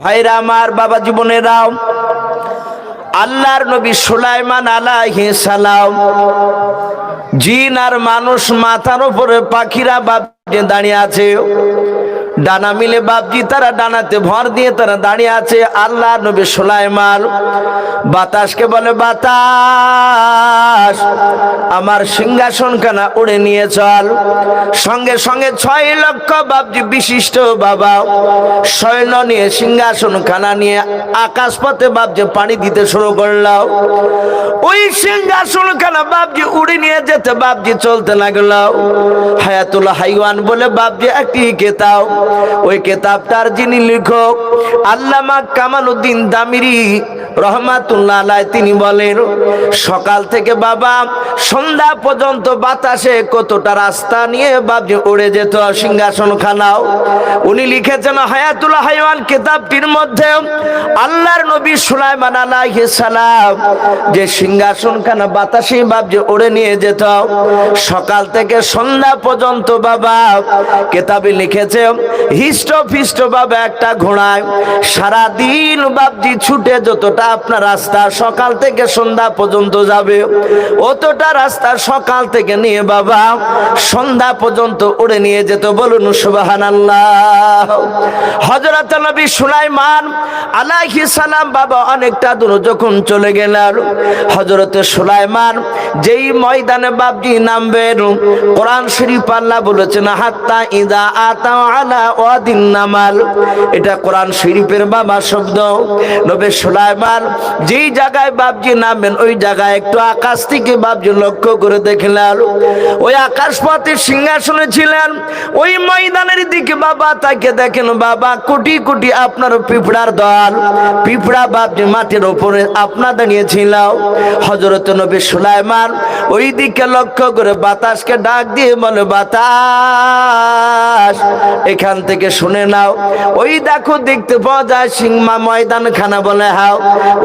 ভাইরা আমার বাবা জীবনেরাও, আল্লাহর নবী সুলাইমান আলাইহি সালাম, জিন আর মানুষ মাথার উপরে পাখিরা বাপ দাঁড়িয়ে আছে। ডানা মিলে বাপজি, তারা ডানাতে ভর দিয়ে তারা দাঁড়িয়ে আছে আল্লাহ নবী সুলাইমান। বাতাসকে বলে, বাতাস, আমার সিংহাসন খানা উড়ে নিয়ে চল। সঙ্গে সঙ্গে ছয় লক্ষ বাপজি বিশিষ্ট বাবা সৈন্য নিয়ে সিংহাসন খানা নিয়ে আকাশ পথে বাপজি পানি দিতে শুরু করলাম ওই সিংহাসন খানা বাপজি উড়ে নিয়ে যেতে বাপজি চলতে লাগল। হায়াতুল হাইওয়ান বলে, বাপজি একটি কেতাব। ওই কেতাবটার যিনি লেখক আল্লামা কামাল উদ্দিন দামিরি রহমাতুল্লাহ তিনি বলেন, সকাল থেকে বাবা, সন্ধ্যা পর্যন্ত বাতাসে কতটা রাস্তা নিয়ে বাবজি উড়ে যেত সিংহাসন খানাও উনি লিখেছেন, হায়াতুল হাইওয়ান কিতাবটির মধ্যে আল্লাহর নবী সুলাইমান আলাইহিস সালাম যে সিংহাসন খানা বাতাসে বাবজি উড়ে নিয়ে যেত। সকাল থেকে সন্ধ্যা পর্যন্ত বাবা কেতাবে লিখেছে হিষ্ট ফিষ্ট বাবা একটা ঘোড়ায় সারা দিন বাবজি ছুটে যতটা আপনার রাস্তা সকাল থেকে সন্ধ্যা পর্যন্ত যাবে। অতটা রাস্তা সকাল থেকে নিয়ে বাবা, সন্ধ্যা পর্যন্ত উড়ে নিয়ে যেত। বলুন সুবাহান আল্লাহ হজরত নবী সুলাইমান আলাইহি সালাম বাবা অনেকটা দূর যখন চলে গেলেন হজরত সুলাইমান যেই ময়দানে বাবজি নামবেন, কোরআন শরীফ আল্লাহ বলেছেন, হাত্তা ইদা আতা আলা ওয়াদিন নামাল। এটা কোরআন শরীফের বাবা শব্দ। নবী সুলাইমান যেই জায়গায় বাবজি নামবেন ওই জায়গায় একটু আকাশ থেকে বাবজি লক্ষ্য করে দেখলেন। ওই আকাশ পথে সিংহাসনে ছিলেন। ওই ময়দানের দিকে বাবা তাকে দেখেন, বাবা, কোটি কোটি আপনার পিঁপড়ার দল। পিঁপড়া বাবজি মাটির উপরে আপনা দাঁড়িয়েছিল। হজরত নবী সুলাইমান ওই দিকে লক্ষ্য করে বাতাসকে ডাক দিয়ে বলে, বাতাস, এখান থেকে শুনে নাও। ওই দেখো, দেখতে পাওয়া যায় সিংমা ময়দান খানা বলে, হাও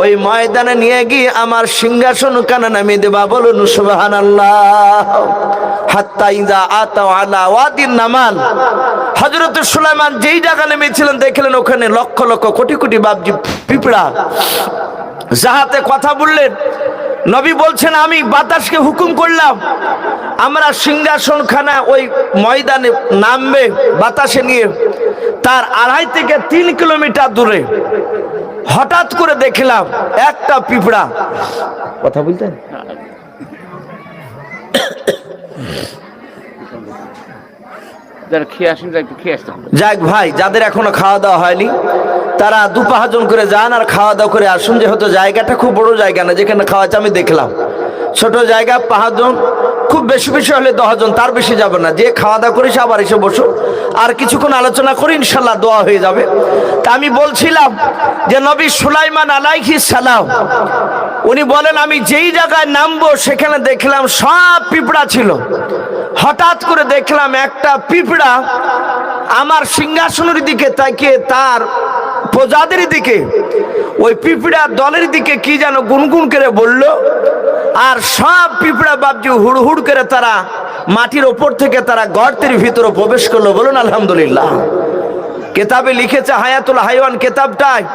ওই ময়দানে নিয়ে গিয়ে আমার সিংহাসন কানা নামিয়ে দেবা, বলুন সুবাহান হাত্তা ইদা আতা ওয়াদিন হযরত সুলাইমান যেই নেমেছিলেন, দেখলেন ওখানে লক্ষ লক্ষ কোটি কোটি পিঁপড়া। যাহাতে কথা বললেন, নবী বলছেন, আমি বাতাসকে হুকুম করলাম, আমরা সিংহাসন খানা ওই ময়দানে নামবে বাতাসে নিয়ে, তার আড়াই থেকে তিন কিলোমিটার দূরে। হঠাৎ করে দেখলাম একটা পিঁপড়া। কথা বলতেন যাক ভাই যাদের এখনও খাওয়া দাওয়া হয়নি তারা দুপাহাজন করে যান আর খাওয়া দাওয়া করে আসুন। যেহেতু জায়গাটা খুব বড় জায়গা না যেখানে খাওয়া আছে আমি দেখলাম। ছোট জায়গা পাহাজন খুব বেশি বেশি হলে দশজন তার বেশি যাবে না। যে খাওয়া দাওয়া করিস আবার এসে বসো আর কিছুক্ষণ আলোচনা করি, ইনশাল্লাহ দোয়া হয়ে যাবে। তা আমি বলছিলাম যে নবী সুলাইমান আলাইহি সালাম, উনি বলেন, আমি যেই জায়গায় নামবো, সেখানে দেখলাম সব পিঁপড়া ছিল। হঠাৎ করে দেখলাম একটা পিঁপড়া আমার সিংহাসনের দিকে তাকিয়ে, তার প্রজাদের দিকে, ওই পিঁপড়া দলের দিকে কি যেন গুনগুন করে বলল আর সব পিঁপড়া বাবজি হুড় হুড় করে তারা মাটির ওপর থেকে তারা গর্তের ভিতরে প্রবেশ করল। বলুন, আলহামদুলিল্লাহ। কেতাবে লিখেছে হায়াতুল হাইওয়ান কেতাবটায়,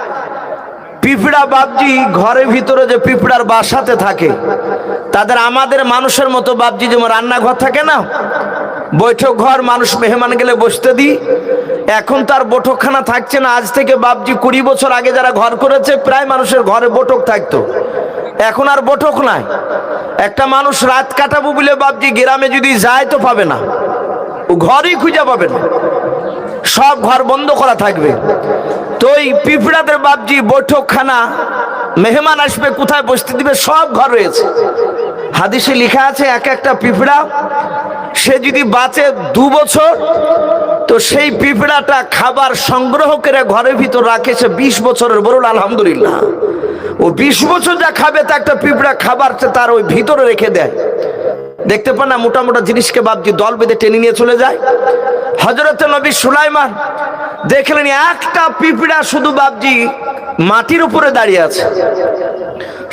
পিঁপড়া বাবজি ঘরের ভিতরে যে পিঁপড়ার বাসাতে থাকে, তাদের আমাদের মানুষের মতো বাবজি যেমন রান্নাঘর থাকে না, বৈঠক ঘর, মানুষ মেহমান গেলে বসতে দিই। এখন তার বৈঠকখানা থাকছে না। আজ থেকে বাবজি কুড়ি বছর আগে যারা ঘর করেছে, প্রায় মানুষের ঘরে বৈঠক থাকতো। এখন আর বৈঠক নাই। একটা মানুষ রাত কাটাবো বলে বাবজি গ্রামে যদি যায় তো পাবে না। ও ঘরই খুঁজে পাবে না। সব ঘর বন্ধ করা থাকবে। তো এই পিঁপড়াদের বাবজি বৈঠকখানা মেহমান আসবে, কোথায় বসতে দিবে? সব ঘর রয়েছে। হাদিসে লেখা আছে, এক একটা পিঁপড়া, সে যদি বাঁচে দু বছর তো সেই পিঁপড়াটা খাবার সংগ্রহ করে ঘরের ভিতর রাখে সে বিশ বছরের বলুন আলহামদুলিল্লাহ। ও বিশ বছর যা খাবে তা একটা পিঁপড়া খাবার তার ওই ভিতরে রেখে দেয়। দেখতে পান না, মোটা মোটা জিনিসকে বাবজি দল বেঁধে টেনে নিয়ে চলে যায়। হজরত নবী সুলাইমান দেখলেন একটা পিঁপড়া শুধু বাবজি মাটির উপরে দাঁড়িয়ে আছে।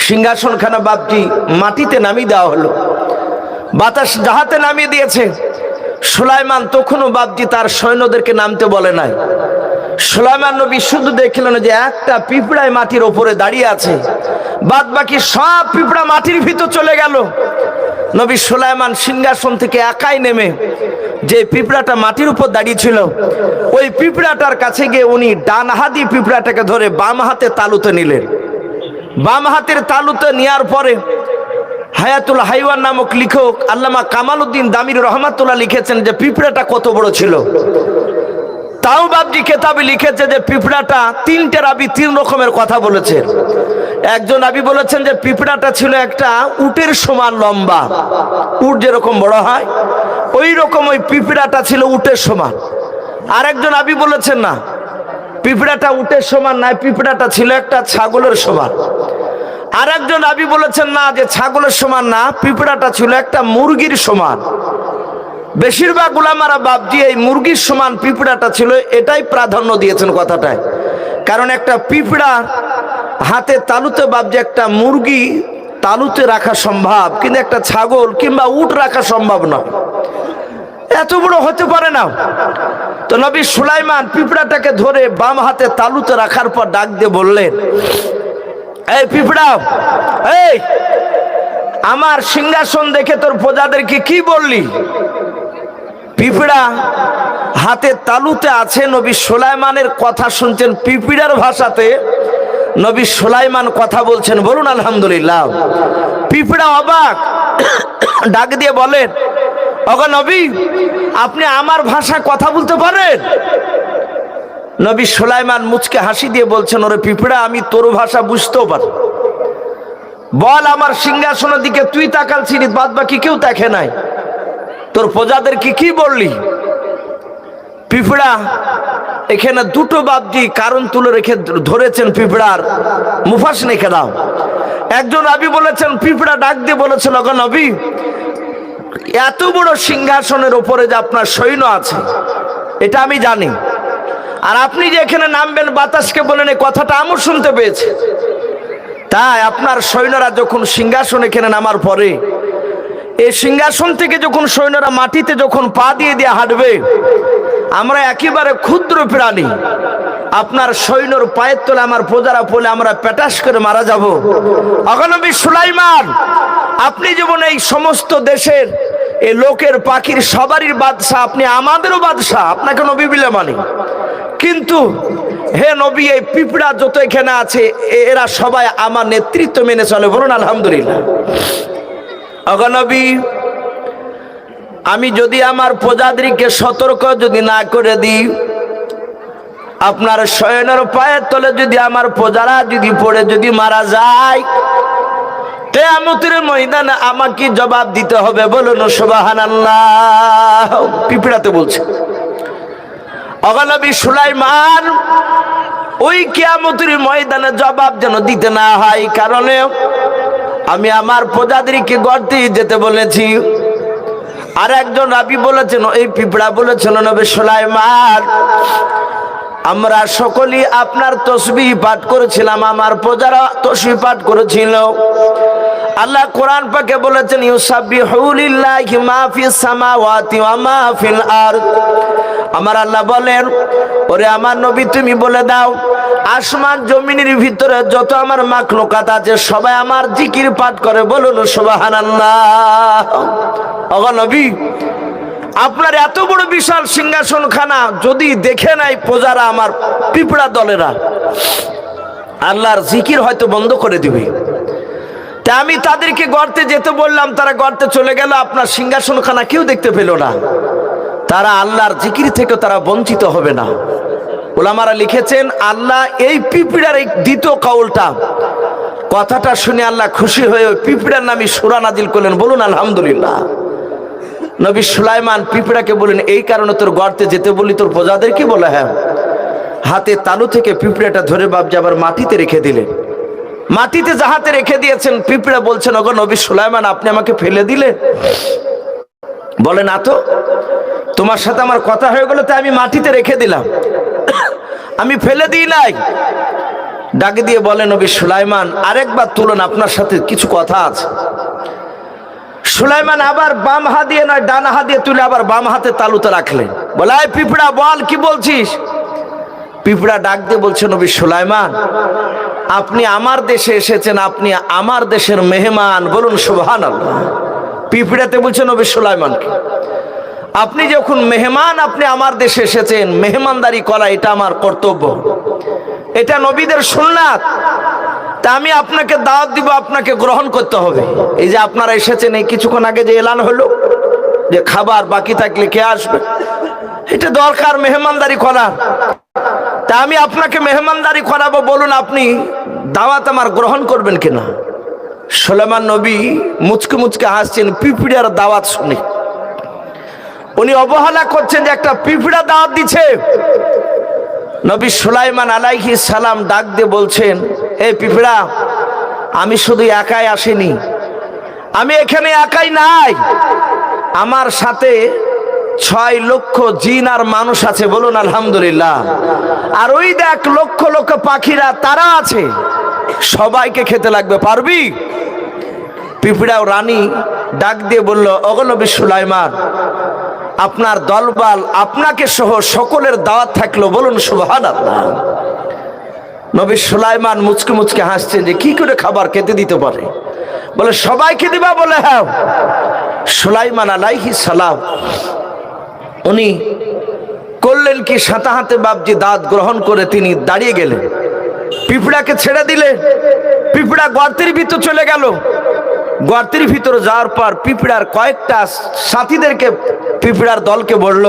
সিংহাসন খানা বাবজি মাটিতে নামিয়ে দেওয়া হলো। বাতাস জাহাতে নামিয়ে দিয়েছে। সুলাইমান তখনও বাবজি তার সৈন্যদেরকে নামতে বলে নাই। সুলাইমান নবী শুধু দেখলেন যে একটা পিঁপড়ায় মাটির ওপরে দাঁড়িয়ে আছে। বাদ বাকি সব পিঁপড়া মাটির ভিতর চলে গেল। নবী সুলাইমান সিংহাসন থেকে একাই নেমে যে পিঁপড়াটা মাটির উপর দাঁড়িয়ে ছিল, ওই পিঁপড়াটার কাছে গিয়ে উনি ডান হাতি পিঁপড়াটাকে ধরে বাম হাতে তালুতে নিলেন। বাম হাতের তালুতে নেওয়ার পরে হায়াতুল হাইওয়ান নামক লেখক আল্লামা কামাল উদ্দিন দামির রহমাতুল্লাহ লিখেছেন যে পিঁপড়াটা কত বড় ছিল। তাও বাবজি কেতাবে লিখেছে যে পিঁপড়াটা তিনটে রাবি তিন রকমের কথা বলেছে। একজন আবি বলেছেন যে পিঁপড়াটা ছিল একটা উটের সমান লম্বা। উট যেরকম বড় হয়, ওই রকম ওই পিঁপড়াটা ছিল উটের সমান। আর একজন আবি বলেছেন না, পিঁপড়াটা উটের সমান নয়, পিঁপড়াটা ছিল একটা ছাগলের সমান। আর একজন আবি বলেছেন, না, যে ছাগলের সমান না, পিঁপড়াটা ছিল একটা মুরগির সমান। বেশিরভাগ গুলামারা বাপজি এই মুরগির সমান পিঁপড়াটা ছিল, এটাই প্রাধান্য দিয়েছেন কথাটায়। কারণ একটা পিঁপড়া হাতে তালুতে বাপজি একটা মুরগি তালুতে রাখা সম্ভব, কিন্তু একটা ছাগল কিংবা উট রাখা সম্ভব নয়। এত বড় হতে পারে না। তো নবী সুলাইমান পিঁপড়াটাকে ধরে বাম হাতে তালুতে রাখার পর ডাক দিয়ে বললেন এই পিঁপড়া এই, আমার সিংহাসন দেখে তোর প্রজাদেরকে কি বললি? পিঁপড়া, হাতে তালুতে আছে নবী সোলাইমানের কথা শুনছেন পিঁপড়ার ভাষাতে, নবী সোলাইমান কথা বলছেন, বলুন আলহামদুলিল্লাহ। পিঁপড়া অবাক, ডাক দিয়ে বলেন অগ নবী, আপনি আমার ভাষায় কথা বলতে পারেন? নবী সোলাইমান মুচকে হাসি দিয়ে বলছেন, ওরে পিঁপড়া, আমি তোর ভাষা বুঝতেও পারি। বল আমার সিংহাসনের দিকে, তুই তাকাল ছিলি বাদ বাকি কেউ দেখে নাই। তোর প্রজাদের কি কি বললি? পিঁপড়া, এখানে দুটো বাবজি কারণ তুলে রেখে ধরেছেন পিঁপড়ার মুফাস রেখে দাও। একজন আবি বলেছেন, পিঁপড়া ডাক দিয়ে বলেছিল নবী, এত বড় সিংহাসনের উপরে যে আপনার সৈন্য আছে, এটা আমি জানি। আর আপনি যে এখানে নামবেন, বাতাসকে বলেন, এই কথাটা আমও শুনতে পেয়েছে। তাই আপনার সৈন্যরা যখন সিংহাসন এখানে নামার পরে, এই সিংহাসন থেকে যখন সৈন্যরা মাটিতে যখন পা দিয়ে দিয়ে হাঁটবে, আমরা একেবারে ক্ষুদ্র প্রাণী। আপনার সৈন্যর পায়ের তলে, আমার প্রজারা পড়লে আমরা পেটাস করে মারা যাব। অগনবী সুলাইমান, আপনি যেমন এই সমস্ত দেশের, এই লোকের পাখির সবারই বাদশাহ, আপনি আমাদেরও বাদশাহ, আপনাকে নবী বিলে মানি। কিন্তু হে নবী, এই পিঁপড়া যত এখানে আছে এরা সবাই আমার নেতৃত্ব মেনে চলে। বলুন, আলহামদুলিল্লাহ। অগনবী আমি যদি আমার প্রজাদেরকে সতর্ক যদি না করে দিই, আপনার শয়নের পায়ের তলে যদি আমার প্রজারা যদি পড়ে, যদি মারা যায়, কেয়ামতের ময়দানে আমাকে জবাব দিতে হবে। বলুন সুবাহান আল্লাহ পিঁপড়াতে বলছে। অগনবী সুলাইমান, ওই কেয়ামতের ময়দানে জবাব যেন দিতে না হয়, কারণে আমি আমার প্রজাদেরকে গড়তে যেতে বলেছি। আর একজন রাবি বলেছেন এই পিঁপড়া বলেছিল নবী সুলাইমান, আমরা সকলেই আপনার তসবি পাঠ করেছিলাম, আমার প্রজারা তসবি পাঠ করেছিল। আল্লাহ কোরআন পাকে বলেছেন, ইউসাব্বিহুলিল্লাহি মা ফিস সামাওয়াতি ওয়া মা ফিল আরদ। আমার আল্লাহ বলেন, ওরে আমার নবী, তুমি বলে দাও, আসমান জমিনের ভিতরে যত আমার মাখলুকাত আছে, সবাই আমার জিকির পাঠ করে বলুন, সুবহানাল্লাহ। ওগো নবী, আপনার এত বড় বিশাল সিংহাসন খানা যদি দেখে নাই প্রজারা আমার পিঁপড়া দলেরা, আল্লাহর জিকির হয়তো বন্ধ করে দিবে। তা আমি তাদেরকে গর্তে যেতে বললাম, তারা গর্তে চলে গেল, আপনার সিংহাসন খানা কেউ দেখতে পেল না। তারা আল্লাহর জিকির থেকে তারা বঞ্চিত হবে না। ওলামারা লিখেছেন, আল্লাহ এই পিঁপড়ার এই দ্বিতীয় কাউলটা। কথাটা শুনে আল্লাহ খুশি হয়ে ওই পিঁপড়ার নামে সুরা নাজিল করলেন, বলুন আলহামদুলিল্লাহ। নবী সুলাইমান পিঁপড়াকে বলেন এই কারণে তোর গর্তে যেতে বলি তোর প্রজাদেরকে বলে হ্যাঁ। হাতে তালু থেকে পিঁপড়াটা ধরে বাবজি আবার মাটিতে রেখে দিলেন। মাটিতে যাহাতে রেখে দিয়েছেন, পিঁপড়া বলছেন, ওগো নবী সুলাইমান, আপনি আমাকে ফেলে দিলে? বলে, না তো, তোমার সাথে আমার কথা হয়ে গেল, তাই আমি মাটিতে রেখে দিলাম। আমি ফেলে দিই নাই। ডাকে দিয়ে বলে, নবী সুলাইমান, আরেকবার তুলন, আপনার সাথে কিছু কথা আছে। সুলাইমান আবার বাম হাত দিয়ে নয়, ডান হাত দিয়ে তুলে আবার বাম হাতে তালুতে রাখলেন। বলে, "এই পিঁপড়া, বল, কি বলছিস? পিঁপড়া ডাক দিয়ে বলছে, নবী সুলাইমান আপনি আমার দেশে এসেছেন, আপনি আমার দেশের মেহমান। বলুন সুবহান আল্লাহ পিঁপড়াতে বলছে নবী সুলাইমানকে। আপনি যখন মেহমান, আপনি আমার দেশে এসেছেন, মেহমানদারি করা এটা আমার কর্তব্য। এটা নবীদের সুন্নাত। তা আমি আপনাকে দাওয়াত দিব, আপনাকে গ্রহণ করতে হবে। এই যে আপনারা এসেছেন, এই কিছুক্ষণ আগে যে এলান হলো, যে খাবার বাকি থাকলে কে আসবে? এটা দরকার, মেহমানদারি করার। তা আমি আপনাকে মেহমানদারি করাবো, বলুন আপনি দাওয়াত আমার গ্রহণ করবেন কিনা? সোলেমান নবী মুচকে মুচকে হাসছেন, পিপিড়ার দাওয়াত শুনে। উনি অবহেলা করছেন যে একটা পিঁপড়া দাওয়াত দিচ্ছে। নবী সুলাইমান আলাইহি সালাম ডাক দিয়ে বলছেন, এ পিঁপড়া, আমি শুধু একাই আসিনি। আমি এখানে একাই নাই। আমার সাথে ছয় লক্ষ জিন আর মানুষ আছে, বলুন আলহামদুলিল্লাহ। আর ওই দেখ লক্ষ লক্ষ পাখিরা, তারা আছে। সবাইকে খেতে লাগবে, পারবি? পিঁপড়াও রানী ডাক দিয়ে বলল অগনবী সুলাইমান, আপনার দলবাল আপনাকে সহ সকলের দাওয়াত থাকল, বলুন সুবহান আল্লাহ নবী সুলাইমান মুচকে মুচকে হাসছেন যে, কি করে খাবার খেতে দিতে পারে? বলে, সবাইকে দিবা? বলে হ্যাঁ। সুলাইমান আলাইহি সালাম উনি করলেন কি সাঁতা হাতে বাপজি দাঁত গ্রহণ করে তিনি দাঁড়িয়ে গেলেন। পিঁপড়াকে ছেড়ে দিলে, পিঁপড়া গর্তের ভিতর চলে গেল। গর্তের ভিতর যাওয়ার পর পিঁপড়ার কয়েকটা সাথীদেরকে, পিঁপড়ার দলকে বলল,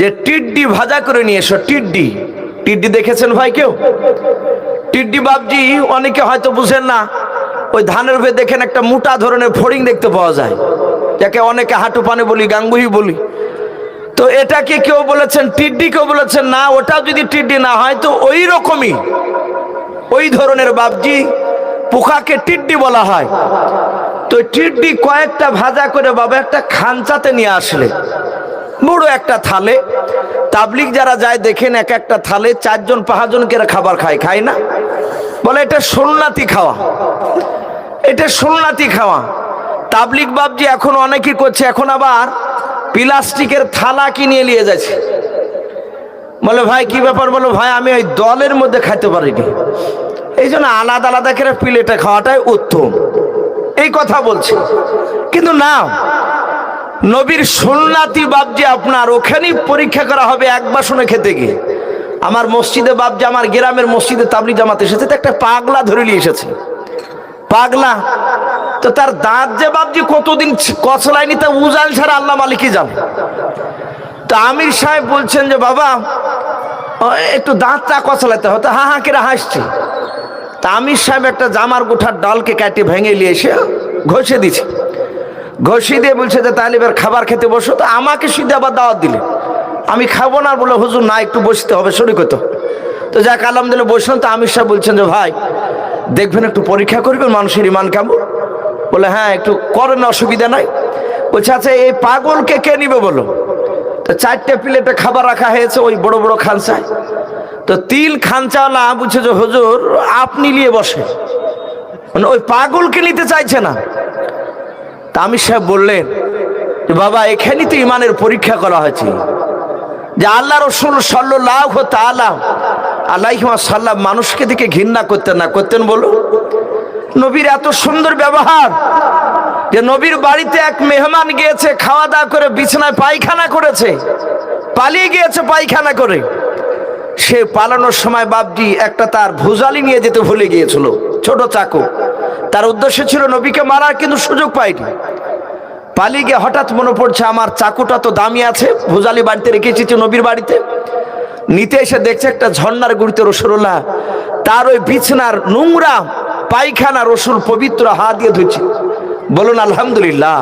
যে টিড্ডি ভাজা করে নিয়ে এসো, টিড্ডি। টিড্ডি দেখেছেন ভাই কেউ? টিড্ডি বাপজি অনেকে হয়তো বুঝেন না, ওই ধানের ভে দেখেন একটা মোটা ধরনের ফড়িং দেখতে পাওয়া যায়। যাকে অনেকে হাঁটু পানে বলি, গাঙ্গুহি বলি। তো এটাকে কেউ বলেছেন টিড্ডি কেউ বলেছেন না, ওটাও যদি টিড্ডি না হয় তো ওই রকমই। ওই ধরনের বাবজি পোকাকে টিড্ডি বলা হয়। তো টিড্ডি কয়েকটা ভাজা করে বাবা একটা খাঞ্চাতে নিয়ে আসলে। বড় একটা থালে। তাবলিক যারা যায় দেখেন এক একটা থালে চারজন পাঁচজন করে খাবার খায় খায় না? বলে এটা সোননাতি খাওয়া। এটা সোননাতি খাওয়া। তাবলিক বাবজি এখন অনেকেই করছে, এখন আবার প্লাস্টিকের থালা কিনে নিয়ে যাচ্ছে? বলে, ভাই, কি ব্যাপার? বলো, ভাই, আমি ওই দলের মধ্যে খাইতে পারিনি। এই জন্য আলাদা আলাদা করে প্লেটে খাওয়াটাই উত্তম। এই কথা বলছে। কিন্তু না, নবীর সোননাথি বাবজি আপনার, ওখানেই পরীক্ষা করা হবে এক বাসনে খেতে গিয়ে। আমার মসজিদে বাবজি, আমার গ্রামের মসজিদে তাবলি জামাত এসেছে, তো একটা পাগলা ধরে নিয়ে এসেছে। পাগলা তো তার দাঁত যে বাবজি কতদিন কচলায়নি তা উজাল ছাড়া আল্লাহ মালিকই জানে। তো আমির সাহেব বলছেন যে, বাবা একটু দাঁতটা কচলাতে হতো হা হা, কেরা হাসছে। তা আমির সাহেব একটা জামার গোঠার ডালকে কাটে ভেঙে নিয়ে এসে ঘষে দিছে। ঘষি দিয়ে বলছে যে, তাহলে এবার খাবার খেতে বসো। তো আমাকে শুধু আবার দাওয়াত দিলে। আমি খাব না বলে হুজুর, না, একটু বসতে হবে শরীর হতো তো যাক, আলহামদুলিল্লাহ, বসলাম। তো আমির সাহেব বলছেন যে, ভাই, দেখবেন একটু পরীক্ষা করবেন, মানুষের ইমান কেমন? বলে হ্যাঁ একটু করেন, অসুবিধা নাই। বলছে আচ্ছা এই পাগলকে কে নিবে বলো? তো চারটে প্লেটে খাবার রাখা হয়েছে ওই বড় বড় খানসায়। তো তিন খানচাওয়ালা বুঝছে যে হুজুর, আপনি নিয়ে বসে। মানে ওই পাগলকে নিতে চাইছে না। তা আমি সাহেব বললেন, যে বাবা, এখানেই তো ইমানের পরীক্ষা করা হয়েছে। যে আল্লাহ রসুল সাল্লাহ তালাম আল্লাহিমা সাল্লাম মানুষকে দিকে ঘৃণা করতেন না, করতেন বলো? নবীর এত সুন্দর ব্যবহার যে নবীর বাড়িতে এক মেহমান গিয়েছে, খাওয়া দাওয়া করে বিছানায় পায়খানা করেছে, পালিয়ে গিয়েছে পায়খানা করে। সে পালানোর সময় বাপজি একটা তার ভুজালি নিয়ে যেতে ভুলে গিয়েছিল, ছোট চাকু। তার উদ্দেশ্য ছিল নবীকে মারার, কিন্তু সুযোগ পায়নি। পালিয়ে গিয়ে হঠাৎ মনে পড়ছে, আমার চাকুটা তো দামি আছে, ভুজালি বাড়িতে রেখেছি নবীর বাড়িতে। নিতে এসে দেখছে একটা ঝর্নার গুড়িতে রসুল্লাহ, তার ওই বিছনার নোংরা পায়খানা রসুল পবিত্র হাত দিয়ে ধুচ্ছে বলুন, আলহামদুলিল্লাহ।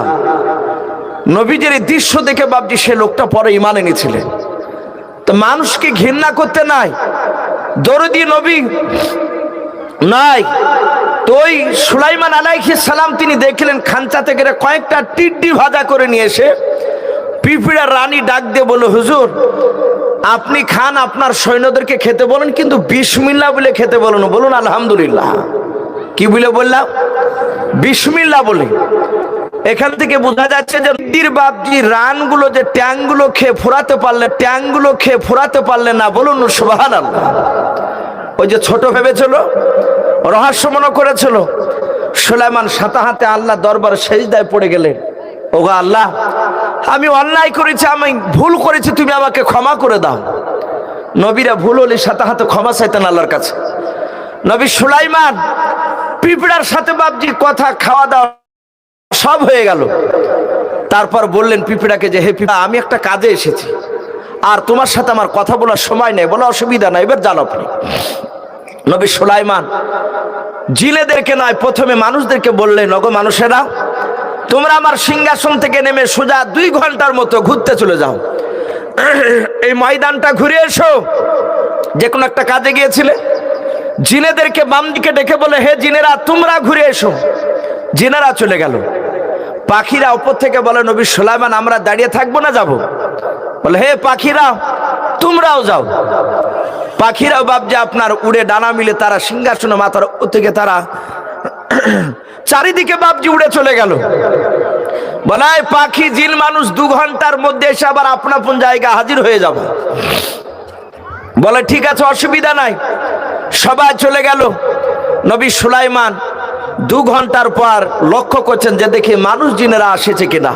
নবীজের এই দৃশ্য দেখে বাবজি সে লোকটা পরে ইমান এনেছিলেন। তো মানুষকে ঘৃণা করতে নাই? দরদি নবী নাই। তো ওই সুলাইমান আলাইহি সালাম তিনি দেখলেন, খাঞ্চা থেকে কয়েকটা টিড্ডি ভাজা করে নিয়ে এসে পিপিড়া রানী ডাক দিয়ে বলে হুজুর আপনি খান, আপনার সৈন্যদেরকে খেতে বলেন, কিন্তু বিসমিল্লা বলে খেতে বলেন, বলুন আলহামদুলিল্লাহ। কি বলে বললাম? বিসমিল্লা বলে। এখান থেকে বোঝা যাচ্ছে যে নদীর বাপজি রানগুলো যে ট্যাঙ্কগুলো খেয়ে ফোরাতে পারলে ট্যাঙ্কগুলো খেয়ে ফোরাতে পারলে না, বলুন সুবাহান আল্লাহ ওই যে ছোট ভেবেছিল, রহস্য মনে করেছিল, সুলাইমান সাতা হাতে আল্লাহ দরবার সেজদায় পড়ে গেলেন। ওগো আল্লাহ আমি অন্যায় করেছি, আমি ভুল করেছি, তুমি আমাকে ক্ষমা করে দাও। নবীরা ভুল হলে সাথে হাতে ক্ষমা চাইতেন আল্লাহর কাছে। নবী সুলাইমান পিঁপড়ার সাথে বাপজি কথা, খাওয়া দাওয়া সব হয়ে গেল। তারপর বললেন পিঁপড়াকে যে, হে পিঁপড়া, আমি একটা কাজে এসেছি। আর তোমার সাথে আমার কথা বলার সময় নেই, বলা অসুবিধা নাই, এবার জানো আপনি। নবী সুলাইমান জিলেদেরকে নয়, প্রথমে মানুষদেরকে বললেন, ওগো মানুষেরা তোমরা আমার সিংহাসন থেকে নেমে সোজা দুই ঘণ্টার মতো ঘুরতে চলে যাও। এই ময়দানটা ঘুরে এসো। যে কোনো একটা কাজে গিয়েছিলে? জিনেদেরকে বাম দিকে ডেকে বলে, হে জিনেরা, তোমরা ঘুরে এসো। জিনেরা চলে গেল। পাখিরা উপর থেকে বলে, নবী সুলাইমান, আমরা দাঁড়িয়ে থাকব না, যাব। বলে, হে পাখিরা, তোমরাও যাও। পাখিরাও ভাবছে, আপনার উড়ে ডানা মিলে তারা সিংহাসনে মাথার থেকে তারা চারিদিকে বাপজি উড়ে চলে গেল। বলায় পাখি, জিন, মানুষ দু ঘণ্টার মধ্যে এসে আবার আপন আপন জায়গা হাজির হয়ে যাবে। বলে, ঠিক আছে, অসুবিধা নাই। সবাই চলে গেল। নবী সুলাইমান দু ঘণ্টার পর লক্ষ্য করছেন যে দেখি মানুষ জিনেরা আসেছে কিনা।